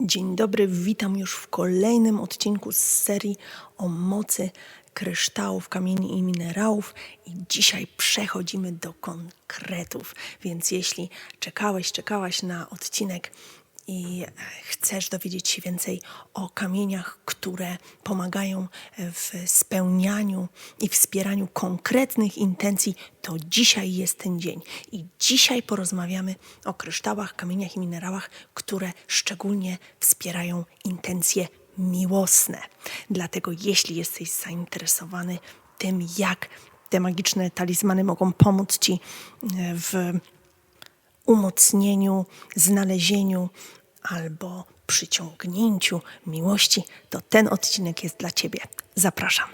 Dzień dobry, witam już w kolejnym odcinku z serii o mocy kryształów, kamieni i minerałów. I dzisiaj przechodzimy do konkretów. Więc jeśli czekałeś, czekałaś na odcinek i e, chcesz dowiedzieć się więcej o kamieniach, które pomagają w spełnianiu i wspieraniu konkretnych intencji, to dzisiaj jest ten dzień. I dzisiaj porozmawiamy o kryształach, kamieniach i minerałach, które szczególnie wspierają intencje miłosne. Dlatego, jeśli jesteś zainteresowany tym, jak te magiczne talizmany mogą pomóc Ci e, w umocnieniu, znalezieniu albo przyciągnięciu miłości, to ten odcinek jest dla Ciebie. Zapraszam.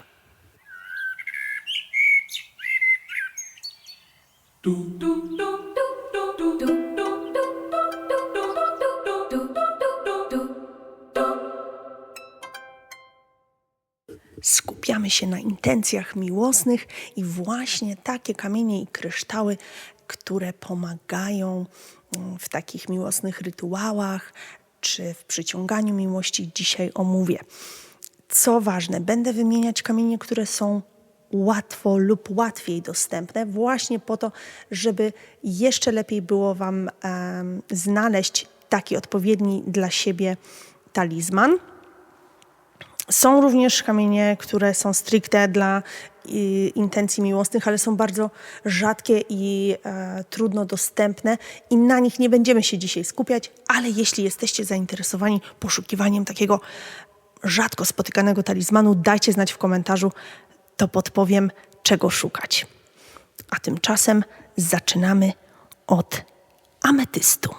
Skupiamy się na intencjach miłosnych i właśnie takie kamienie i kryształy, które pomagają mm, w takich miłosnych rytuałach czy w przyciąganiu miłości, dzisiaj omówię. Co ważne, będę wymieniać kamienie, które są łatwo lub łatwiej dostępne, właśnie po to, żeby jeszcze lepiej było Wam znaleźć taki odpowiedni dla siebie talizman. Są również kamienie, które są stricte dla intencji miłosnych, ale są bardzo rzadkie i e, trudno dostępne i na nich nie będziemy się dzisiaj skupiać, ale jeśli jesteście zainteresowani poszukiwaniem takiego rzadko spotykanego talizmanu, dajcie znać w komentarzu, to podpowiem, czego szukać. A tymczasem zaczynamy od ametystu.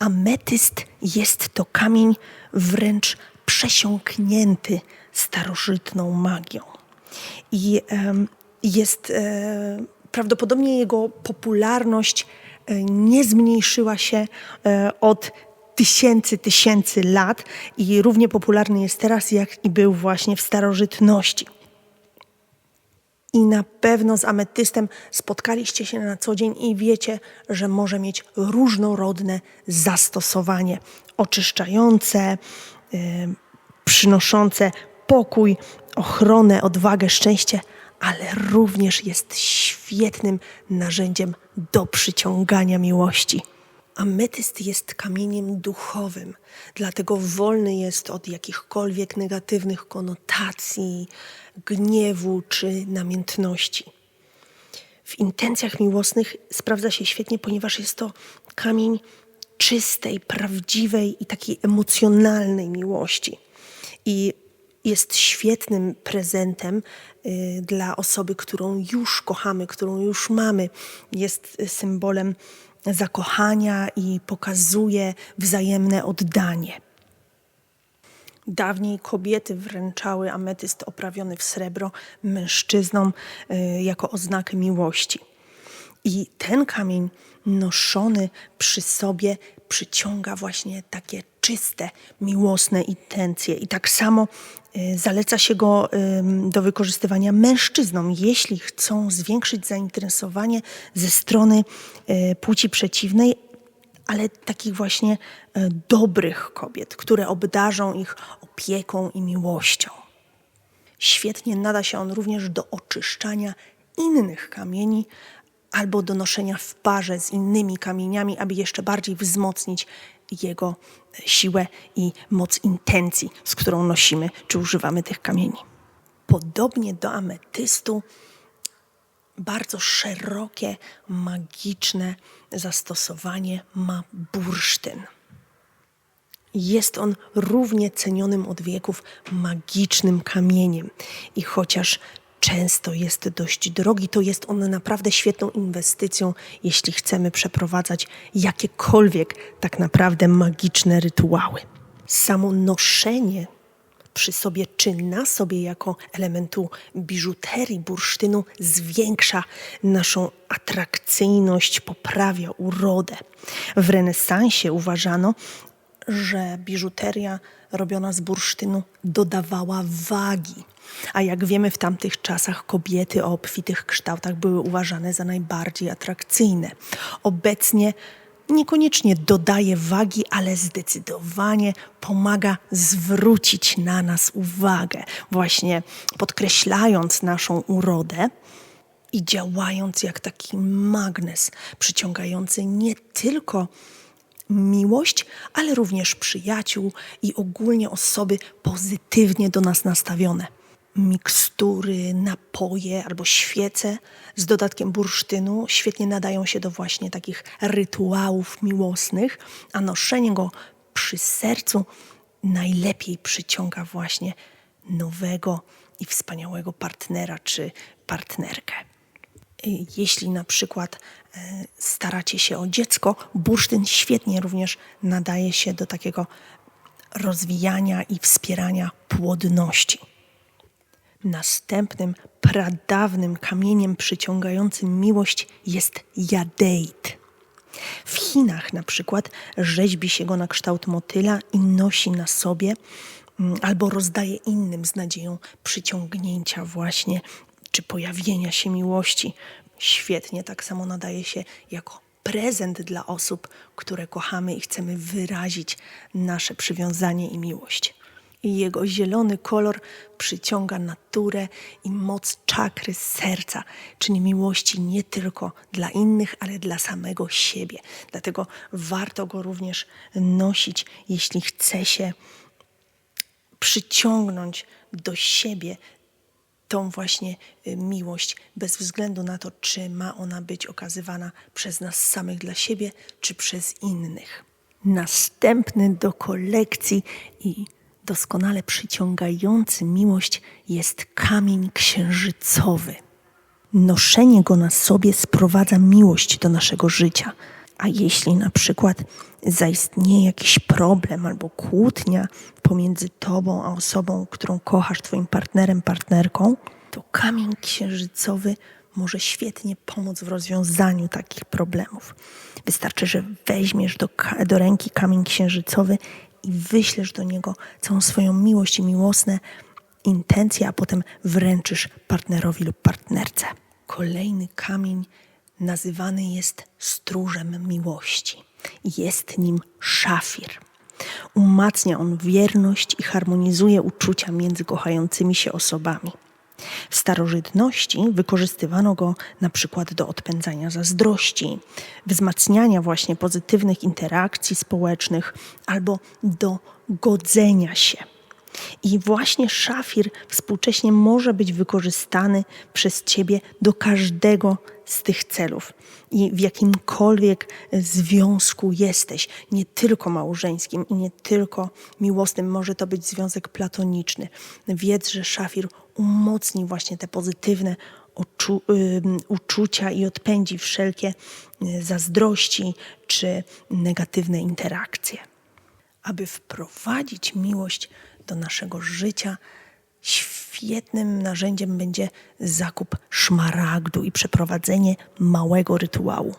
Ametyst jest to kamień wręcz przesiąknięty starożytną magią. I jest e, prawdopodobnie jego popularność e, nie zmniejszyła się e, od tysięcy, tysięcy lat i równie popularny jest teraz, jak i był właśnie w starożytności. I na pewno z ametystem spotkaliście się na co dzień i wiecie, że może mieć różnorodne zastosowanie oczyszczające, y, przynoszące pokój, ochronę, odwagę, szczęście, ale również jest świetnym narzędziem do przyciągania miłości. Ametyst jest kamieniem duchowym, dlatego wolny jest od jakichkolwiek negatywnych konotacji, gniewu czy namiętności. W intencjach miłosnych sprawdza się świetnie, ponieważ jest to kamień czystej, prawdziwej i takiej emocjonalnej miłości. I jest świetnym prezentem y, dla osoby, którą już kochamy, którą już mamy. Jest symbolem zakochania i pokazuje wzajemne oddanie. Dawniej kobiety wręczały ametyst oprawiony w srebro mężczyznom y, jako oznakę miłości. I ten kamień noszony przy sobie przyciąga właśnie takie czyste, miłosne intencje. I tak samo y, zaleca się go do wykorzystywania mężczyznom, jeśli chcą zwiększyć zainteresowanie ze strony y, płci przeciwnej, ale takich właśnie y, dobrych kobiet, które obdarzą ich opieką i miłością. Świetnie nada się on również do oczyszczania innych kamieni albo do noszenia w parze z innymi kamieniami, aby jeszcze bardziej wzmocnić jego siłę i moc intencji, z którą nosimy czy używamy tych kamieni. Podobnie do ametystu, bardzo szerokie, magiczne zastosowanie ma bursztyn. Jest on równie cenionym od wieków magicznym kamieniem. I chociaż często jest dość drogi, to jest on naprawdę świetną inwestycją, jeśli chcemy przeprowadzać jakiekolwiek tak naprawdę magiczne rytuały. Samo noszenie przy sobie czy na sobie jako elementu biżuterii bursztynu zwiększa naszą atrakcyjność, poprawia urodę. W renesansie uważano, że biżuteria robiona z bursztynu dodawała wagi. A jak wiemy, w tamtych czasach kobiety o obfitych kształtach były uważane za najbardziej atrakcyjne. Obecnie niekoniecznie dodaje wagi, ale zdecydowanie pomaga zwrócić na nas uwagę, właśnie podkreślając naszą urodę i działając jak taki magnes, przyciągający nie tylko miłość, ale również przyjaciół i ogólnie osoby pozytywnie do nas nastawione. Mikstury, napoje albo świece z dodatkiem bursztynu świetnie nadają się do właśnie takich rytuałów miłosnych, a noszenie go przy sercu najlepiej przyciąga właśnie nowego i wspaniałego partnera czy partnerkę. Y, Jeśli na przykład e, staracie się o dziecko, bursztyn świetnie również nadaje się do takiego rozwijania i wspierania płodności. Następnym pradawnym kamieniem przyciągającym miłość jest jadeit. W Chinach na przykład rzeźbi się go na kształt motyla i nosi na sobie mm, albo rozdaje innym z nadzieją przyciągnięcia właśnie czy pojawienia się miłości. Świetnie tak samo nadaje się jako prezent dla osób, które kochamy i chcemy wyrazić nasze przywiązanie i miłość. I jego zielony kolor przyciąga naturę i moc czakry serca, czyli miłości nie tylko dla innych, ale dla samego siebie. Dlatego warto go również nosić, jeśli chce się przyciągnąć do siebie tą właśnie y, miłość, bez względu na to, czy ma ona być okazywana przez nas samych dla siebie, czy przez innych. Następny do kolekcji i doskonale przyciągający miłość jest kamień księżycowy. Noszenie go na sobie sprowadza miłość do naszego życia. A jeśli na przykład zaistnieje jakiś problem albo kłótnia pomiędzy tobą a osobą, którą kochasz, twoim partnerem, partnerką, to kamień księżycowy może świetnie pomóc w rozwiązaniu takich problemów. Wystarczy, że weźmiesz do, do ręki kamień księżycowy i wyślesz do niego całą swoją miłość i miłosne intencje, a potem wręczysz partnerowi lub partnerce. Kolejny kamień nazywany jest stróżem miłości. Jest nim szafir. Umacnia on wierność i harmonizuje uczucia między kochającymi się osobami. W starożytności wykorzystywano go na przykład do odpędzania zazdrości, wzmacniania właśnie pozytywnych interakcji społecznych albo do godzenia się. I właśnie szafir współcześnie może być wykorzystany przez ciebie do każdego z tych celów. I w jakimkolwiek związku jesteś, nie tylko małżeńskim i nie tylko miłosnym, może to być związek platoniczny. Wiedz, że szafir umocni właśnie te pozytywne uczu, uczucia i odpędzi wszelkie y, zazdrości czy negatywne interakcje aby wprowadzić miłość do naszego życia, świetnym narzędziem będzie zakup szmaragdu i przeprowadzenie małego rytuału.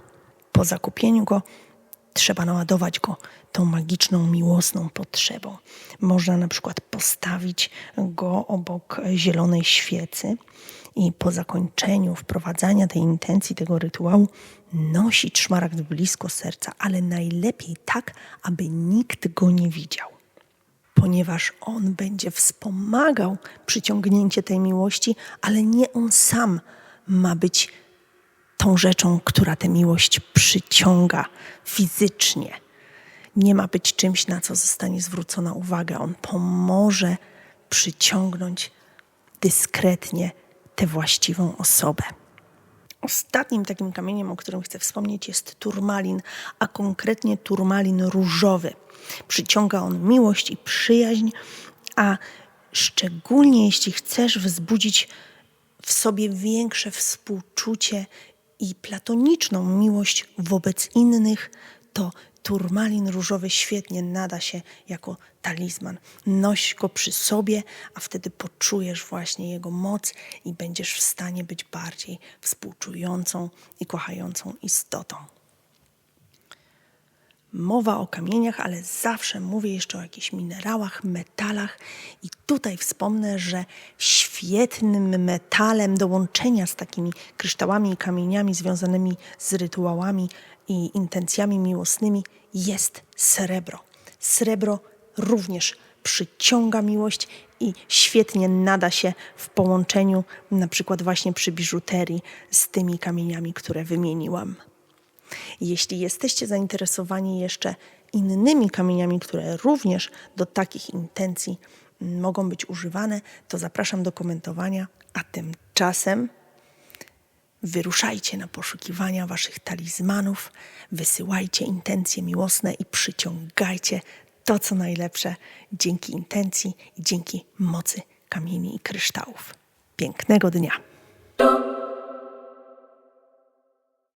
Po zakupieniu go trzeba naładować go tą magiczną, miłosną potrzebą. Można na przykład postawić go obok zielonej świecy i po zakończeniu wprowadzania tej intencji, tego rytuału, nosić szmaragd blisko serca, ale najlepiej tak, aby nikt go nie widział. Ponieważ on będzie wspomagał przyciągnięcie tej miłości, ale nie on sam ma być tą rzeczą, która tę miłość przyciąga fizycznie. Nie ma być czymś, na co zostanie zwrócona uwaga. On pomoże przyciągnąć dyskretnie tę właściwą osobę. Ostatnim takim kamieniem, o którym chcę wspomnieć, jest turmalin, a konkretnie turmalin różowy. Przyciąga on miłość i przyjaźń, a szczególnie jeśli chcesz wzbudzić w sobie większe współczucie i platoniczną miłość wobec innych, to turmalin różowy świetnie nada się jako talizman. Noś go przy sobie, a wtedy poczujesz właśnie jego moc i będziesz w stanie być bardziej współczującą i kochającą istotą. Mowa o kamieniach, ale zawsze mówię jeszcze o jakichś minerałach, metalach. I tutaj wspomnę, że świetnym metalem do łączenia z takimi kryształami i kamieniami związanymi z rytuałami i intencjami miłosnymi jest srebro. Srebro również przyciąga miłość i świetnie nada się w połączeniu, na przykład właśnie przy biżuterii, z tymi kamieniami, które wymieniłam. Jeśli jesteście zainteresowani jeszcze innymi kamieniami, które również do takich intencji mogą być używane, to zapraszam do komentowania. A tymczasem wyruszajcie na poszukiwania waszych talizmanów, wysyłajcie intencje miłosne i przyciągajcie to, co najlepsze dzięki intencji i dzięki mocy kamieni i kryształów. Pięknego dnia!